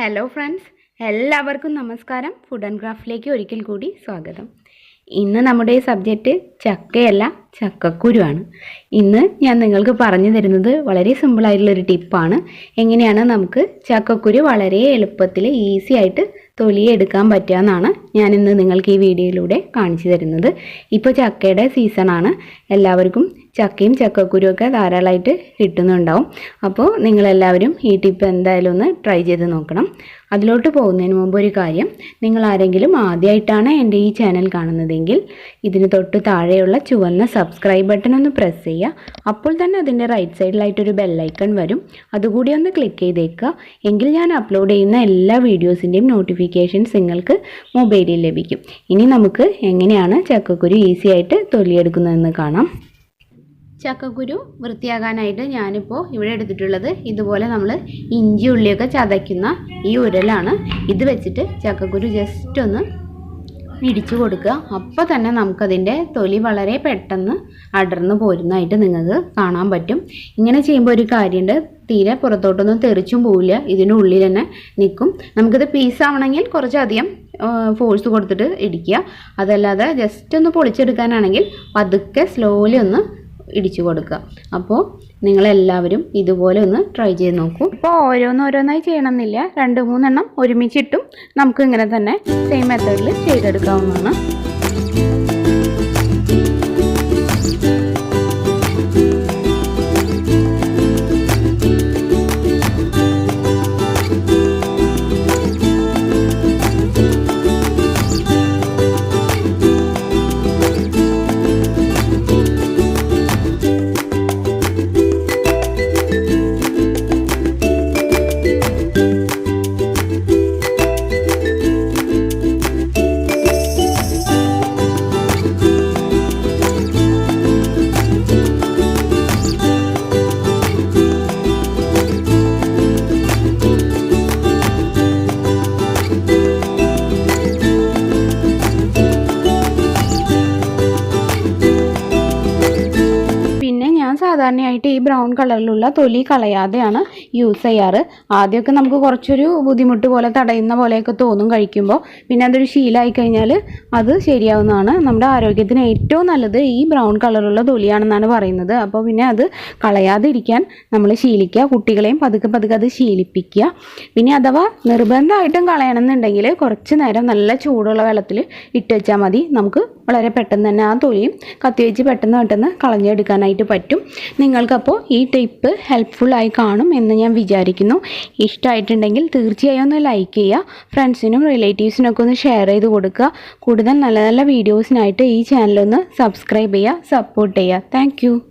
Hello friends എല്ലാവർക്കും നമസ്കാരം. Food and ക്രാഫ്റ്റിലേക്ക് ഒരിക്കൽ കൂടി സ്വാഗതം. ഇന്ന് നമ്മുടെ സബ്ജക്റ്റ് ചക്കയല്ല ചക്കക്കുരുവാണ്. ഇന്ന് ഞാൻ നിങ്ങൾക്ക് പറഞ്ഞു തരുന്നത് വളരെ സിമ്പിളായിട്ടുള്ളൊരു ടിപ്പാണ് എങ്ങനെയാണ് നമുക്ക് ചക്കക്കുരു വളരെ എളുപ്പത്തിൽ ഈസി ആയിട്ട് തൊലിയെടുക്കാൻ പറ്റുകയെന്നാണ് ഞാൻ ഇന്ന് നിങ്ങൾക്ക് ഈ വീഡിയോയിലൂടെ കാണിച്ചു തരുന്നത്. ഇപ്പോൾ ചക്കയുടെ സീസണാണ് എല്ലാവർക്കും ചക്കയും ചക്കക്കുരും ഒക്കെ ധാരാളമായിട്ട് കിട്ടുന്നുണ്ടാവും. അപ്പോൾ നിങ്ങളെല്ലാവരും ഈ ടിപ്പ് എന്തായാലും ഒന്ന് ട്രൈ ചെയ്ത് നോക്കണം. അതിലോട്ട് പോകുന്നതിന് മുമ്പ് ഒരു കാര്യം. നിങ്ങൾ ആരെങ്കിലും ആദ്യമായിട്ടാണ് എന്റെ ഈ ചാനൽ കാണുന്നതെങ്കിൽ ഇതിന് തൊട്ട് താഴെയുള്ള ചുവന്ന സബ്സ്ക്രൈബ് ബട്ടൺ ഒന്ന് പ്രസ് ചെയ്യുക. അപ്പോൾ തന്നെ അതിന്റെ റൈറ്റ് സൈഡിലായിട്ടൊരു ബെല്ലൈക്കൺ വരും. അതുകൂടി ഒന്ന് ക്ലിക്ക് ചെയ്തേക്കുക. എങ്കിൽ ഞാൻ അപ്ലോഡ് ചെയ്യുന്ന എല്ലാ വീഡിയോസിന്റെയും നോട്ടിഫിക്കേഷൻസ് നിങ്ങൾക്ക് മൊബൈലിൽ ലഭിക്കും. ഇനി നമുക്ക് എങ്ങനെയാണ് ചക്കക്കുരു ഈസി ആയിട്ട് തൊലിയെടുക്കുന്നതെന്ന് കാണാം. ചക്കക്കുരു വൃത്തിയാകാനായിട്ട് ഞാനിപ്പോൾ ഇവിടെ എടുത്തിട്ടുള്ളത് ഇതുപോലെ നമ്മൾ ഇഞ്ചി ഉള്ളിയൊക്കെ ചതയ്ക്കുന്ന ഈ ഉരലാണ്. ഇത് വെച്ചിട്ട് ചക്കക്കുരു ജസ്റ്റ് ഒന്ന് ഇടിച്ചു കൊടുക്കുക. അപ്പോൾ തന്നെ നമുക്കതിന്റെ തൊലി വളരെ പെട്ടെന്ന് അടർന്നു പോരുന്നതായിട്ട് നിങ്ങൾക്ക് കാണാൻ പറ്റും. ഇങ്ങനെ ചെയ്യുമ്പോൾ ഒരു കാര്യമുണ്ട്. തീരെ പുറത്തോട്ടൊന്നും തെറിച്ചും പോവില്ല. ഇതിന്റെ ഉള്ളിൽ തന്നെ നിൽക്കും. നമുക്കിത് പീസാവണമെങ്കിൽ കുറച്ചധികം ഫോഴ്സ് കൊടുത്തിട്ട് ഇടിക്കുക. അതല്ലാതെ ജസ്റ്റ് ഒന്ന് പൊളിച്ചെടുക്കാനാണെങ്കിൽ പതുക്കെ സ്ലോലി ഒന്ന് ഇടിച്ചു കൊടുക്കുക. അപ്പോൾ നിങ്ങളെല്ലാവരും ഇതുപോലെ ഒന്ന് ട്രൈ ചെയ്ത് നോക്കൂ. ഇപ്പോൾ ഓരോന്നോരോന്നായി ചെയ്യണമെന്നില്ല. രണ്ട് മൂന്നെണ്ണം ഒരുമിച്ചിട്ടും നമുക്ക് ഇങ്ങനെ തന്നെ സെയിം മെത്തേഡിൽ ചെയ്തെടുക്കാവുന്നതാണ്. സാധാരണയായിട്ട് ഈ ബ്രൗൺ കളറിലുള്ള തൊലി കളയാതെയാണ് യൂസ് ചെയ്യാറ്. ആദ്യമൊക്കെ നമുക്ക് കുറച്ചൊരു ബുദ്ധിമുട്ട് പോലെ തടയുന്ന പോലെയൊക്കെ തോന്നും കഴിക്കുമ്പോൾ. പിന്നെ അതൊരു ശീലമായി കഴിഞ്ഞാൽ അത് ശരിയാവുന്നതാണ്. നമ്മുടെ ആരോഗ്യത്തിന് ഏറ്റവും നല്ലത് ഈ ബ്രൗൺ കളറുള്ള തൊലിയാണെന്നാണ് പറയുന്നത്. അപ്പോൾ പിന്നെ അത് കളയാതിരിക്കാൻ നമ്മൾ ശീലിക്കുക. കുട്ടികളെയും പതുക്കെ പതുക്കെ അത് ശീലിപ്പിക്കുക. പിന്നെ അഥവാ നിർബന്ധമായിട്ടും കളയണമെന്നുണ്ടെങ്കിൽ കുറച്ച് നേരം നല്ല ചൂടുള്ള വെള്ളത്തിൽ ഇട്ട് വെച്ചാൽ മതി. നമുക്ക് വളരെ പെട്ടെന്ന് തന്നെ ആ തൊലിയും കത്തി വെച്ച് പെട്ടെന്ന് പെട്ടെന്ന് കളഞ്ഞെടുക്കാനായിട്ട് പറ്റും. നിങ്ങൾക്കപ്പോൾ ഈ ടിപ്പ് ഹെൽപ്ഫുള്ളായി കാണും എന്ന് ഞാൻ വിചാരിക്കുന്നു. ഇഷ്ടമായിട്ടുണ്ടെങ്കിൽ തീർച്ചയായും ഒന്ന് ലൈക്ക് ചെയ്യുക. ഫ്രണ്ട്സിനും റിലേറ്റീവ്സിനൊക്കെ ഒന്ന് ഷെയർ ചെയ്ത് കൊടുക്കുക. കൂടുതൽ നല്ല നല്ല വീഡിയോസിനായിട്ട് ഈ ചാനലൊന്ന് സബ്സ്ക്രൈബ് ചെയ്യുക സപ്പോർട്ട് ചെയ്യുക. താങ്ക്